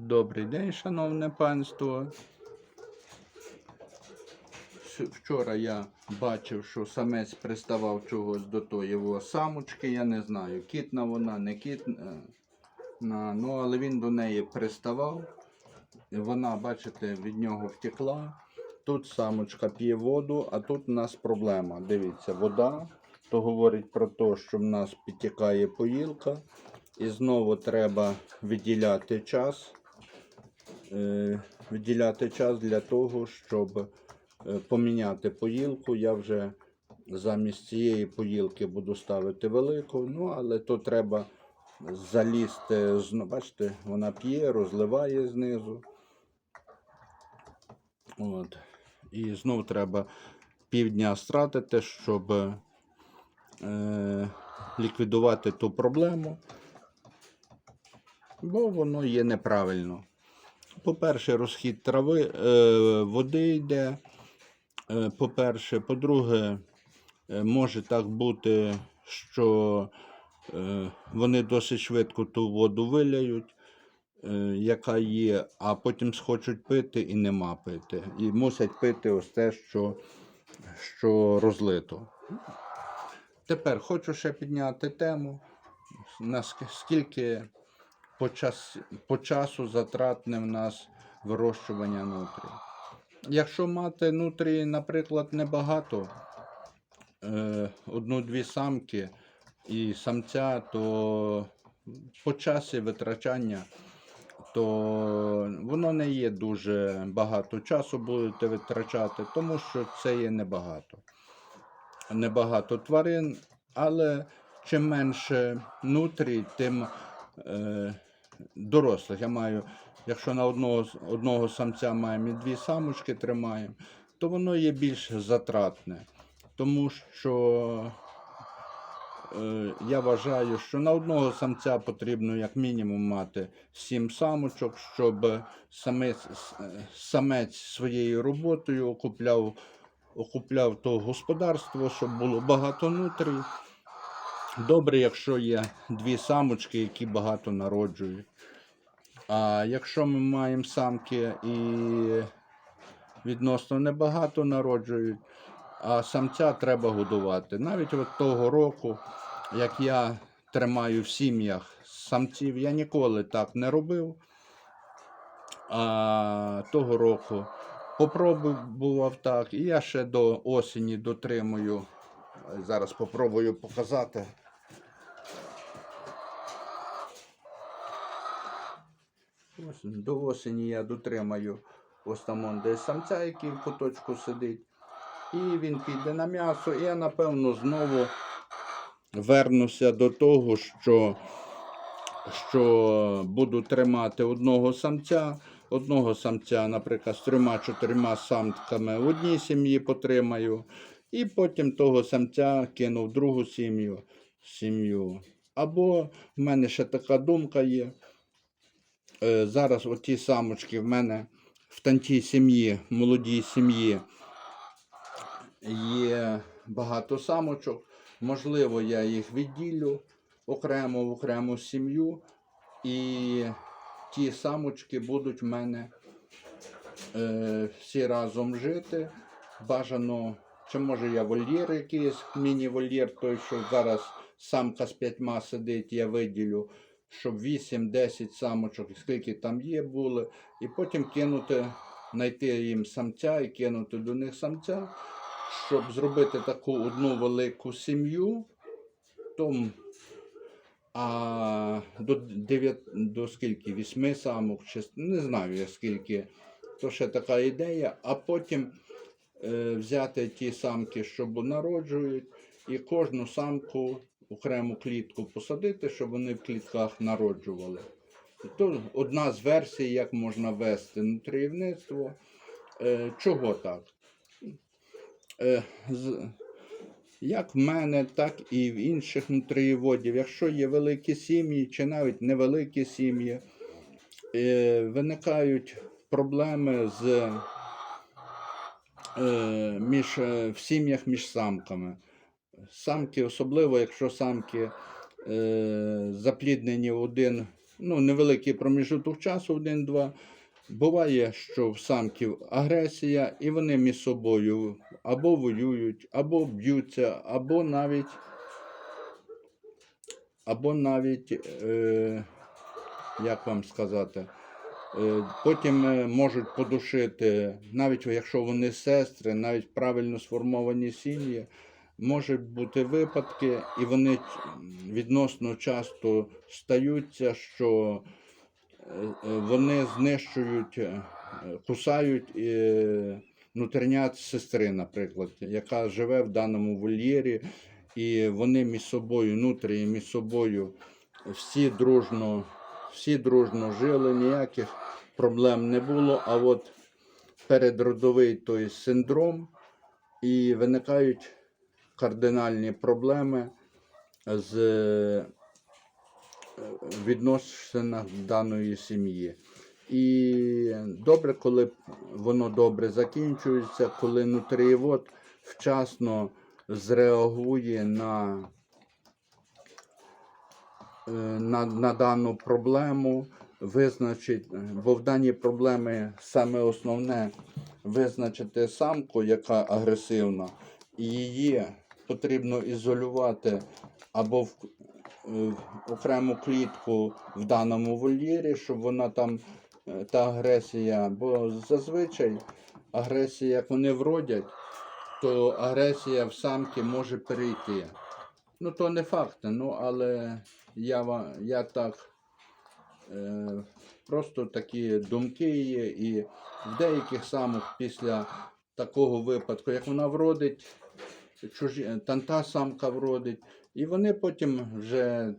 Добрий день, шановне панство. Вчора я бачив, що самець приставав чогось до тої його самочки, я не знаю, кітна вона, не кітна. Ну, але він до неї приставав. Вона, бачите, від нього втекла. Тут самочка п'є воду, а тут у нас проблема. Дивіться, вода. То говорить про те, що в нас підтікає поїлка. І знову треба виділяти час. Е, виділяти час для того, щоб е, поміняти поїлку. Я вже замість цієї поїлки буду ставити велику, ну але то треба залізти, бачите, вона п'є, розливає знизу. От. І знову треба півдня стратити, щоб е, ліквідувати ту проблему, бо воно є неправильно. По-перше, розхід трави, е, води йде. Е, по-перше, по-друге, е, може так бути, що вони досить швидко ту воду виляють, яка є, а потім схочуть пити і нема пити. І мусять пити ось те, що, що розлито. Тепер хочу ще підняти тему, наскільки по, час, по часу затратне в нас вирощування нутрій. Якщо мати нутрії, наприклад, небагато, е, одну-дві самки і самця, то по часі витрачання, то воно не є дуже багато часу будете витрачати, тому що це є небагато. Небагато тварин, але чим менше нутрій, тим е, дорослих. Я маю, якщо на одного, одного самця маємо і дві самочки тримаємо, то воно є більш затратне. Тому що е, я вважаю, що на одного самця потрібно як мінімум мати 7 самочок, щоб самець, самець своєю роботою окупляв, окупляв то господарство, щоб було багато нутрій. Добре, якщо є дві самочки, які багато народжують. А якщо ми маємо самки і відносно небагато народжують, а самця треба годувати. Навіть от того року, як я тримаю в сім'ях самців, я ніколи так не робив. А того року попробував так, і я ще до осені дотримую. Зараз попробую показати. До осені я дотримаю ось там десь самця, який в куточку сидить. І він піде на м'ясо. І я, напевно, знову вернуся до того, що, що буду тримати одного самця. Одного самця, наприклад, з трьома-чотирма самками в одній сім'ї потримаю. І потім того самця кину в другу сім'ю. сім'ю. Або в мене ще така думка є. Е, зараз оті самочки в мене в тантій сім'ї, молодій сім'ї є багато самочок. Можливо, я їх відділю окремо в окрему сім'ю. І ті самочки будуть в мене е, всі разом жити. Бажано, чи може я вольєр якийсь, міні-вольєр, той, що зараз самка з п'ятьма сидить, я виділю, щоб 8-10 самочок, скільки там є, були, і потім кинути, знайти їм самця і кинути до них самця, щоб зробити таку одну велику сім'ю. То а до 9, до скільки? 8 самок, чи не знаю я скільки. То ще така ідея. А потім взяти ті самки, що народжують, і кожну самку окрему клітку посадити, щоб вони в клітках народжували. То одна з версій, як можна вести нутріївництво. Е, чого так? Е, як в мене, так і в інших нутрієводів. Якщо є великі сім'ї, чи навіть невеликі сім'ї, е, виникають проблеми з, е, між, е, в сім'ях між самками. Самки, особливо, якщо самки е, запліднені в один ну, невеликий проміжуток часу, один-два. Буває, що в самків агресія, і вони між собою або воюють, або б'ються, або навіть, або навіть, е, як вам сказати, е, потім е, можуть подушити, навіть якщо вони сестри, навіть правильно сформовані сім'ї, можуть бути випадки, і вони відносно часто стаються, що е, е, вони знищують, е, кусають е, внутрішнят сестри, наприклад, яка живе в даному вольєрі, і вони між собою, внутрі між собою всі дружно, всі дружно жили, ніяких проблем не було. А от передродовий той синдром, і виникають кардинальні проблеми з е, відносинах даної сім'ї. І добре, коли воно добре закінчується, коли нутрієвод вчасно зреагує на, на, на дану проблему, визначить, бо в даній проблемі саме основне визначити самку, яка агресивна, і її потрібно ізолювати або в, е, в окрему клітку в даному вольєрі, щоб вона там е, та агресія, бо зазвичай агресія, як вони вродять, то агресія в самки може перейти. Ну, то не факт, ну, але я, я так е, просто такі думки є, і в деяких самок після такого випадку, як вона вродить, чужі, та, самка вродить, і вони потім вже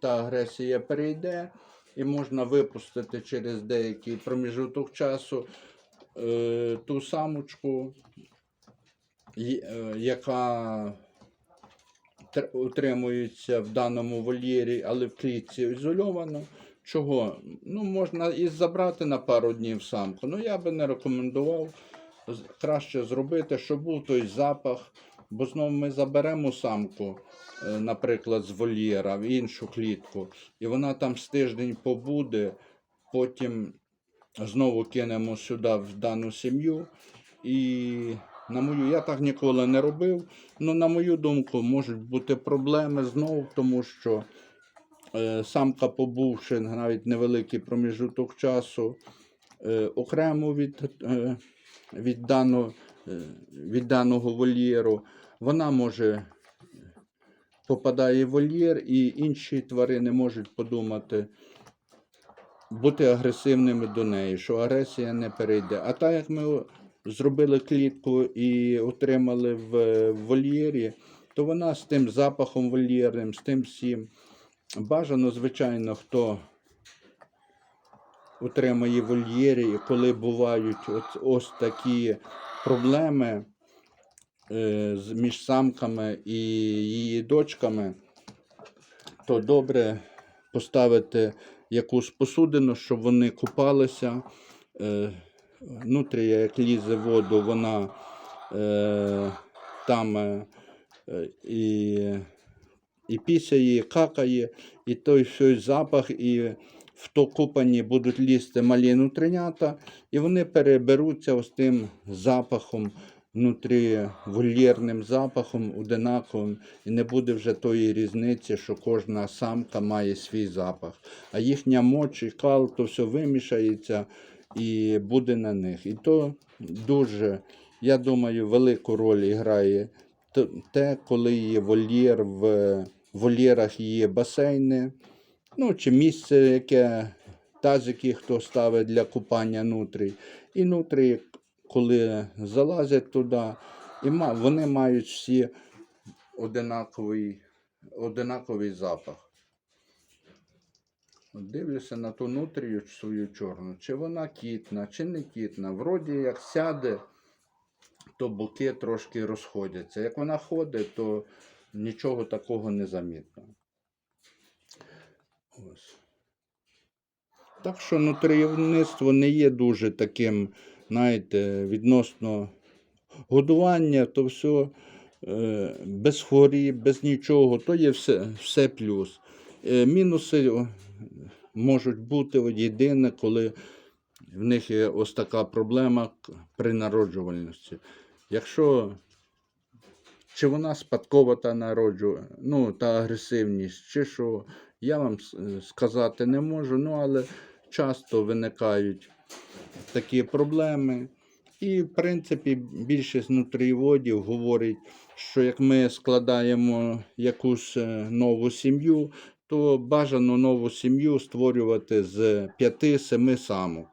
та агресія перейде, і можна випустити через деякий проміжуток часу е, ту самочку, е, яка тр- утримується в даному вольєрі, але в клітці ізольовано. Чого? Ну, можна і забрати на пару днів самку. Ну, я би не рекомендував. Краще зробити, щоб був той запах. Бо знову ми заберемо самку, е, наприклад, з вольєра в іншу клітку, і вона там з тиждень побуде, потім знову кинемо сюди в дану сім'ю. І на мою, я так ніколи не робив. Ну, на мою думку, можуть бути проблеми знову, тому що е, самка, побувши навіть невеликий проміжуток часу, е, окремо від, е, від, даного, е, від даного вольєру, вона може попадає в вольєр, і інші тварини можуть подумати, бути агресивними до неї, що агресія не перейде. А так як ми зробили клітку і отримали в вольєрі, то вона з тим запахом вольєрним, з тим всім. Бажано, звичайно, хто утримує вольєрі, коли бувають от, ось такі проблеми е, між самками і її дочками, то добре поставити якусь посудину, щоб вони купалися. Е, Нутрія, як лізе воду, вона е, там е, і, і пісяє, і какає, і той той запах, і в то купані будуть лізти малі нутринята, і вони переберуться ось тим запахом внутрі вольєрним запахом одинаковим, і не буде вже тої різниці, що кожна самка має свій запах. А їхня моч і кал, то все вимішається і буде на них. І то дуже, я думаю, велику роль грає те, коли є вольєр, в вольєрах є басейни, ну чи місце, яке тазики хто ставить для купання нутрій. І нутрі, коли залазять туди, і вони мають всі одинаковий, одинаковий запах. Дивлюся на ту нутрію свою чорну, чи вона кітна, чи не кітна. Вроді як сяде, то боки трошки розходяться. Як вона ходить, то нічого такого не замітно. Ось. Так що нутріївництво не є дуже таким, знаєте, відносно годування, то все без хворіб, без нічого, то є все, все плюс. Е, мінуси можуть бути от єдине, коли в них є ось така проблема при народжувальності. Якщо чи вона спадкова та народжу, ну, та агресивність, чи що, я вам е, сказати не можу, ну але часто виникають такі проблеми. І, в принципі, більшість нутрієводів говорить, що як ми складаємо якусь е, нову сім'ю, то бажано нову сім'ю створювати з 5-7 самок.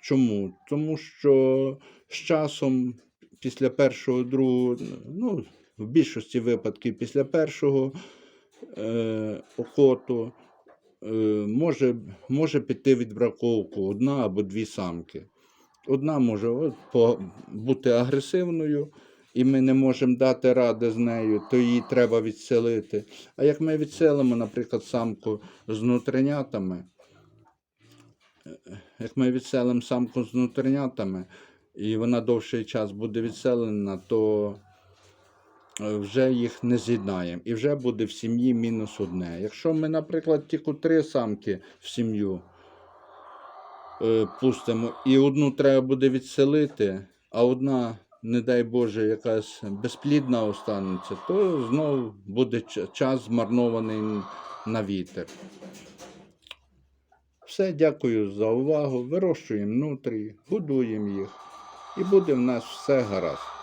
Чому? Тому що з часом, після першого, другого, ну, в більшості випадків після першого е, окоту е, може, може піти відбраковку одна або дві самки. Одна може бути агресивною, і ми не можемо дати ради з нею, то її треба відселити. А як ми відселимо, наприклад, самку з нутринятами, як ми відселимо самку з нутринятами, і вона довший час буде відселена, то е, вже їх не з'єднаємо. І вже буде в сім'ї мінус одне. Якщо ми, наприклад, тільки три самки в сім'ю е, пустимо, і одну треба буде відселити, а одна, не дай Боже, якась безплідна останеться, то знову буде час змарнований на вітер. Все, дякую за увагу. Вирощуємо нутрії, годуємо їх, і буде в нас все гаразд.